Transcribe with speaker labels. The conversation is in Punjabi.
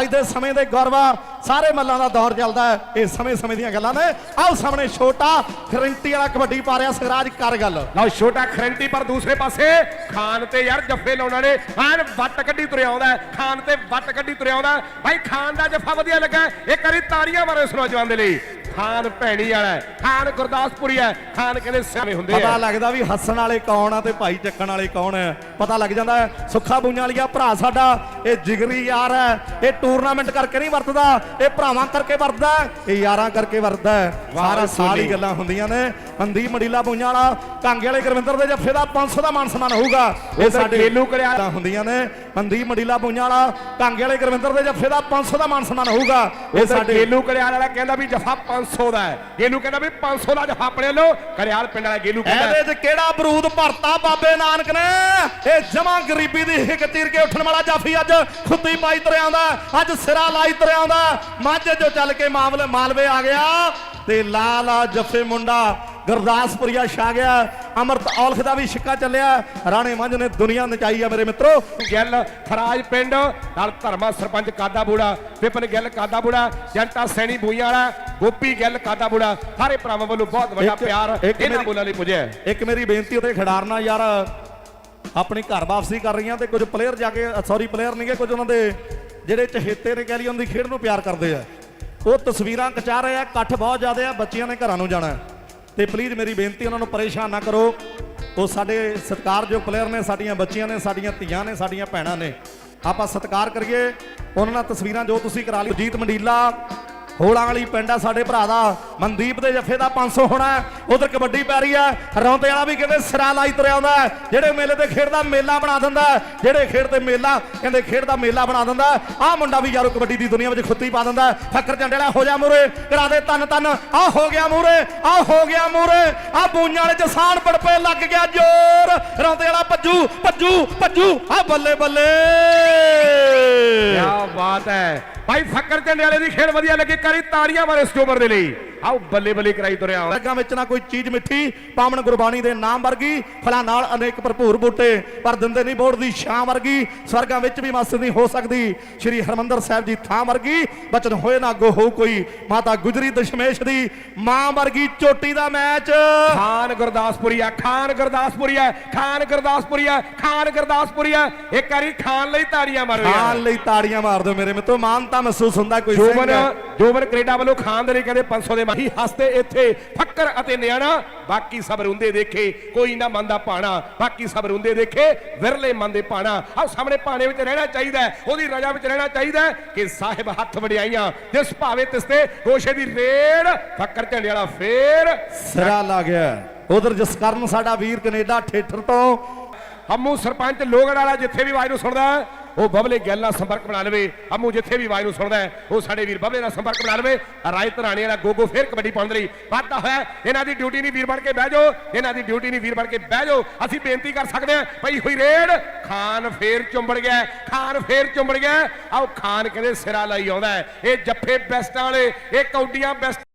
Speaker 1: ਅੱਜ ਦੇ ਸਮੇਂ ਦੇ ਗੌਰਵਾ ਸਾਰੇ ਮੱਲਾਂ ਦਾ ਦੌਰ ਚੱਲਦਾ ਹੈ। ਇਹ ਸਮੇਂ ਸਮੇਂ ਦੀਆਂ ਗੱਲਾਂ ਨੇ। ਆਓ ਸਾਹਮਣੇ ਛੋਟਾ ਖਰੰਟੀ ਵਾਲਾ ਕਬੱਡੀ ਪਾ ਰਿਹਾ ਸਿਰਾਜ ਕਰ ਗੱਲ
Speaker 2: ਲਓ ਛੋਟਾ ਖਰੰਟੀ, ਪਰ ਦੂਸਰੇ ਪਾਸੇ ਖਾਨ ਤੇ ਯਾਰ ਜੱਫੇ ਲਾਉਣਾ ਨੇ ਖਾਨ ਵੱਟ ਕੱਢੀ ਤੁਰਿਆ ਆਉਂਦਾ ਖਾਨ ਤੇ ਵੱਟ ਕੱਢੀ ਤੁਰਿਆ ਆਉਂਦਾ ਹੈ। ਭਾਈ ਖਾਨ ਦਾ ਜੱਫਾ ਵਧੀਆ ਲੱਗਾ ਹੈ। ਇੱਕ ਵਾਰੀ ਤਾੜੀਆਂ ਮਾਰੋ ਇਸ ਨੌਜਵਾਨ ਦੇ ਲਈ। ਖਾਨ ਭੈਣੀ ਵਾਲਾ ਹੈ। ਖਾਨ ਗੁਰਦਾਸਪੁਰੀ ਹੈ। ਖਾਨ ਕਹਿੰਦੇ ਸਿਆਣੇ ਹੁੰਦੇ
Speaker 1: ਪਤਾ
Speaker 2: ਆ।
Speaker 1: ਲੱਗਦਾ ਵੀ ਹੱਸਣ ਵਾਲੇ ਕੌਣ ਆ ਤੇ ਭਾਈ ਚੱਕਣ ਵਾਲੇ ਕੌਣ ਹੈ ਪਤਾ ਲੱਗ ਜਾਂਦਾ ਸੁੱਖਾ ਬੂਈਆਂ ਵਾਲੀਆ ਭਰਾ ਸਾਡਾ ਇਹ ਜਿਗਰੀ ਯਾਰ ਹੈ। ਇਹ ਟੂਰਨਾਮੈਂਟ ਕਰਕੇ ਨਹੀਂ ਵਰਤਦਾ ਇਹ ਭਰਾਵਾਂ ਕਰਕੇ ਵਰਤਦਾ ਇਹ ਯਾਰਾਂ ਕਰਕੇ ਵਰਤਦਾ ਸਾਰਾ ਸਾਲ ਹੀ। ਗੱਲਾਂ ਹੁੰਦੀਆਂ ਨੇ। ਮਨਦੀਪ ਮੜੀਲਾ ਬੂਈਆਂ ਵਾਲਾ ਕਾਂਗੇ ਵਾਲੇ ਗੁਰਵਿੰਦਰ ਦੇ ਜੱਫੇ ਦਾ 500 ਦਾ ਮਾਨ ਸਨਮਾਨ ਹੋਊਗਾ। ਇਹ
Speaker 2: ਉਧਰ ਗੇਲੂ ਕਰਿਆ।
Speaker 1: ਹੁੰਦੀਆਂ ਨੇ। ਮਨਦੀਪ ਮੜੀਲਾ ਬੂਈਆਂ ਵਾਲਾ ਕਾਂਗੇ ਵਾਲੇ ਗੁਰਵਿੰਦਰ ਦੇ ਜੱਫੇ ਦਾ 500 ਦਾ ਮਾਨ ਸਨਮਾਨ ਹੋਊਗਾ। ਇਹ ਸਾਡੇ
Speaker 2: ਗੇਲੂ ਕਰਿਆਲ ਵਾਲਾ ਕਹਿੰਦਾ ਵੀ ਜਫਾ 500 ਦਾ ਹੈ। ਗੇਲੂ ਕਹਿੰਦਾ ਵੀ 500 ਦਾ ਆਪਣੇ ਲੋ ਕਰਿਆਲ ਪਿੰਡ ਵਾਲਾ ਗੇਲੂ ਕਹਿੰਦਾ
Speaker 1: ਇਹਦੇ 'ਚ ਕਿਹੜਾ ਬਰੂਦ ਭਰਤਾ ਬਾਬੇ ਨਾਨਕ ਨੇ? ਇਹ ਜਮਾ ਗਰੀਬੀ ਦੀ ਹਿੱਕ ਤੀਰ ਕੇ ਉੱਠਣ ਵਾਲਾ ਜਾਫੀ ਅੱਜ ਖੁੱਦੀ ਪਾਈ ਤੁਰਿਆ ਆਉਂਦਾ ਅੱਜ ਸਿਰਾ ਲਾਈ ਤੁਰਿਆ ਆਉਂਦਾ ਮਾਝੇ ਜੋ ਚੱਲ ਕੇ ਮਾਮਲੇ ਮਾਲਵੇ ਆ ਗਿਆ ਤੇ ਲਾਲਾ ਜੱਫੇ ਮੁੰਡਾ ਗੁਰਦਾਸਪੁਰੀਆ ਛਾ ਗਿਆ। ਅਮਰਤ ਔਲਖ ਦਾ ਵੀ ਛਿੱਕਾ ਚੱਲਿਆ। ਰਾਣੇ ਮੰਝ ਨੇ ਦੁਨੀਆ ਨਚਾਈ ਆ ਮੇਰੇ ਮਿੱਤਰੋ।
Speaker 2: ਗਿੱਲ ਥਰਾਜ ਪਿੰਡ ਨਾਲ ਧਰਮਾ ਸਰਪੰਚ ਕਾਦਾ ਬੂੜਾ ਵਿਪਨ ਗਿੱਲ ਕਾਦਾ ਬੂੜਾ ਜੰਟਾ ਸੈਣੀ ਬੂਈਆਂ ਵਾਲਾ। ਗੋਪੀ ਗਿੱਲ ਕਾਦਾ ਬੂੜਾ ਸਾਰੇ ਭਰਾਵਾਂ ਵੱਲੋਂ ਬਹੁਤ ਵੱਡਾ ਪਿਆਰ ਇਹਨਾਂ ਬੋਲਾਂ ਲਈ ਪੁੱਜਿਆ।
Speaker 1: ਇੱਕ ਮੇਰੀ ਬੇਨਤੀ ਉਹਦੇ ਖਿਡਾਰਨਾ ਯਾਰ ਆਪਣੀ ਘਰ ਵਾਪਸੀ ਕਰ ਰਹੀਆਂ ਤੇ ਕੁਝ ਪਲੇਅਰ ਜਾ ਕੇ ਸੌਰੀ ਪਲੇਅਰ ਨਹੀਂਗੇ ਕੁਝ ਉਹਨਾਂ ਦੇ ਜਿਹੜੇ ਚਹੇਤੇ ਨੇ ਕਹਿ ਲਈ ਉਹਨਾਂ ਦੀ ਖੇਡ ਨੂੰ ਪਿਆਰ ਕਰਦੇ ਆ ਉਹ ਤਸਵੀਰਾਂ ਖਿਚਾ ਰਹੇ ਆ ਇਕੱਠ ਬਹੁਤ ਜ਼ਿਆਦਾ ਆ ਬੱਚਿਆਂ ਨੇ ਘਰਾਂ ਨੂੰ ਜਾਣਾ। ਤੇ ਪਲੀਜ਼ ਮੇਰੀ ਬੇਨਤੀ ਉਹਨਾਂ ਨੂੰ ਪਰੇਸ਼ਾਨ ਨਾ ਕਰੋ ਉਹ ਸਾਡੇ ਸਤਿਕਾਰਯੋਗ ਪਲੇਅਰ ਨੇ ਸਾਡੀਆਂ ਬੱਚੀਆਂ ਨੇ ਸਾਡੀਆਂ ਧੀਆਂ ਨੇ ਸਾਡੀਆਂ ਭੈਣਾਂ ਨੇ ਆਪਾਂ ਸਤਿਕਾਰ ਕਰੀਏ ਉਹਨਾਂ ਨਾਲ ਤਸਵੀਰਾਂ ਜੋ ਤੁਸੀਂ ਕਰਾ ਲਈ ਜੀਤ ਮੰਡੀਲਾ ਹੋਲਾ ਵਾਲੀ ਪਿੰਡ ਆ ਸਾਡੇ ਭਰਾ ਦਾ। ਮਨਦੀਪ ਦੇ ਜੱਫੇ ਦਾ 500 ਹੋਣਾ ਉਧਰ ਕਬੱਡੀ ਪੈ ਰਹੀ ਆ ਰੌਂਤੇ ਵਾਲਾ ਵੀ ਕਹਿੰਦੇ ਸਿਰਾ ਲਾਈ ਤੁਰਿਆ ਆਉਂਦਾ ਜਿਹੜੇ ਮੇਲੇ ਤੇ ਖੇਡ ਦਾ ਮੇਲਾ ਬਣਾ ਦਿੰਦਾ ਜਿਹੜੇ ਖੇਡ ਤੇ ਮੇਲਾ, ਕਹਿੰਦੇ ਖੇਡ ਦਾ ਮੇਲਾ ਬਣਾ ਦਿੰਦਾ ਆ ਮੁੰਡਾ ਵੀ ਯਾਰੋ ਕਬੱਡੀ ਦੀ ਦੁਨੀਆ ਵਿੱਚ ਖੁੱਤੀ ਪਾ ਦਿੰਦਾ ਫੱਕਰ ਝੰਡੇ ਵਾਲਾ, ਹੋ ਜਾ ਮੂਰੇ ਕਰਾ ਦੇ ਤਨ ਤਨ। ਆ ਹੋ ਗਿਆ ਮੂਰੇ ਆ ਹੋ ਗਿਆ ਮੂਰੇ ਆ ਬੂਈਆਂ ਵਾਲੇ ਜਸਾਨ ਪੜਪੇ ਲੱਗ ਗਿਆ ਜ਼ੋਰ। ਰੌਂਤੇ ਵਾਲਾ, ਭੱਜੂ ਭੱਜੂ ਭੱਜੂ। ਆ ਬੱਲੇ ਬੱਲੇ।
Speaker 2: ਬਾਤ ਹੈ। ਭਾਈ ਫੱਕਰ ਝੰਡੇ ਵਾਲੇ ਦੀ ਖੇਡ ਵਧੀਆ ਲੱਗੀ। ਕਰੀ ਤਾੜੀਆਂ ਮਾਰੇ ਸਟੋਮਰ ਦੇ ਲਈ। ਆਓ ਬੱਲੇ ਬੱਲੇ ਕਰਾਈ ਤੁਰਿਆ
Speaker 1: ਲੱਗਾ ਵਿੱਚ ਨਾ ਕੋਈ ਚੀਜ਼ ਮਿੱਠੀ ਪਾਵਨ ਗੁਰਬਾਣੀ ਦੇ ਨਾਮ ਵਰਗੀ ਫਲਾਂ ਨਾਲ ਅਨੇਕ ਭਰਪੂਰ ਬੂਟੇ ਪਰ ਦਿੰਦੇ ਨਹੀਂ ਬੋੜ ਦੀ ਛਾਂ ਵਰਗੀ ਸਵਰਗਾਂ ਵਿੱਚ ਵੀ ਮਸਤ ਨਹੀਂ ਹੋ ਸਕਦੀ। ਸ੍ਰੀ ਹਰਮੰਦਰ ਸਾਹਿਬ ਜੀ ਥਾਂ ਵਰਗੀ ਬਚਨ ਹੋਏ ਨਾ ਅੱਗੋਂ ਹੋਊ ਕੋਈ। ਮਾਤਾ ਗੁਜਰੀ ਦਸ਼ਮੇਸ਼ ਦੀ ਮਾਂ ਵਰਗੀ ਚੋਟੀ ਦਾ ਮੈਚ।
Speaker 2: ਖਾਨ ਗੁਰਦਾਸਪੁਰੀ ਆ ਖਾਨ ਗੁਰਦਾਸਪੁਰੀ ਆ ਖਾਨ ਗੁਰਦਾਸਪੁਰੀ ਆ ਖਾਨ ਗੁਰਦਾਸਪੁਰੀ ਆ। ਇੱਕ ਵਾਰੀ ਖਾਨ ਲਈ ਤਾੜੀਆਂ ਮਾਰੋ
Speaker 1: ਖਾਨ ਲਈ ਤਾੜੀਆਂ ਮਾਰ ਦਿਓ ਮੇਰੇ ਮਿੱਤਰੋ ਮਾਨਤਾ ਮਹਿਸੂਸ ਹੁੰਦਾ ਕੋਈ
Speaker 2: ਜੋਬਨ ਜੋਬਨ ਕੈਨੇਡਾ ਵੱਲੋਂ ਖਾਨ ਦੇ ਲਈ ਕਹਿੰਦੇ 500 ਦੇ ਮਾਹੀ ਹੱਸਦੇ ਇੱਥੇ ਫੱਕਰ ਅਤੇ ਨਿਆਣਾ। ਬਾਕੀ ਸਭ ਰੁੰਦੇ ਦੇਖੇ ਕੋਈ ਨਾ ਮੰਨਦਾ ਪਾਣਾ। ਬਾਕੀ ਸਭ ਰੁੰਦੇ ਦੇਖੇ ਵਿਰਲੇ ਮੰਨਦੇ ਪਾਣਾ। ਆਹ ਸਾਹਮਣੇ ਪਾਣੇ ਵਿੱਚ ਰਹਿਣਾ ਚਾਹੀਦਾ ਹੈ, ਉਹਦੀ ਰਜਾ ਵਿੱਚ ਰਹਿਣਾ ਚਾਹੀਦਾ ਹੈ ਕਿ ਸਾਹਿਬ ਹੱਥ ਵਡਿਆਈਆਂ ਜਿਸ ਭਾਵੇ ਤਿਸ ਤੇ ਗੋਸ਼ੇ ਦੀ ਰੇੜ ਫੱਕਰ ਝੰਡੇ ਵਾਲਾ ਫੇਰ
Speaker 1: ਸਿਰਾ ਲਾ ਗਿਆ ਉਧਰ ਜਸਕਰਨ ਸਾਡਾ ਵੀਰ ਕੈਨੇਡਾ ਠੇਠਰ ਤੋਂ
Speaker 2: ਹਮੂ ਸਰਪੰਚ ਲੋਗੜ ਵਾਲਾ ਜਿੱਥੇ ਵੀ ਆਵਾਜ਼ ਨੂੰ ਸੁਣਦਾ ਹੈ, ਉਹ ਬਬਲੇ ਗੱਲ ਨਾਲ ਸੰਪਰਕ ਬਣਾ ਲਵੇ। ਹਮੂ ਜਿੱਥੇ ਵੀ ਆਵਾਜ਼ ਨੂੰ ਸੁਣਦਾ ਹੈ, ਉਹ ਸਾਡੇ ਵੀਰ ਬਬਲੇ ਨਾਲ ਸੰਪਰਕ ਬਣਾ ਲਵੇ। ਰਾਏ ਧਰਾਣੇ ਵਾਲਾ ਗੋਗੋ ਫੇਰ ਕਬੱਡੀ ਪਾਉਣ ਦੇ ਲਈ ਵਾਧਾ ਹੋਇਆ ਹੈ। ਇਹਨਾਂ ਦੀ ਡਿਊਟੀ ਨਹੀਂ ਵੀਰ ਬਣ ਕੇ ਬਹਿ ਜਾਓ। ਇਹਨਾਂ ਦੀ ਡਿਊਟੀ ਨਹੀਂ ਵੀਰ ਬਣ ਕੇ ਬਹਿ ਜਾਓ। ਅਸੀਂ ਬੇਨਤੀ ਕਰ ਸਕਦੇ ਹਾਂ ਪਈ ਹੋਈ ਰੇਡ ਖਾਨ ਫੇਰ ਚੁੰਬੜ ਗਿਆ ਖਾਨ ਫੇਰ ਚੁੰਬੜ ਗਿਆ ਆਓ ਖਾਨ ਕਹਿੰਦੇ ਸਿਰਾ ਲਈ ਆਉਂਦਾ ਇਹ ਜੱਫੇ ਬੈਸਟਾਂ ਵਾਲੇ ਇਹ ਕੌਡੀਆਂ ਬੈਸਟ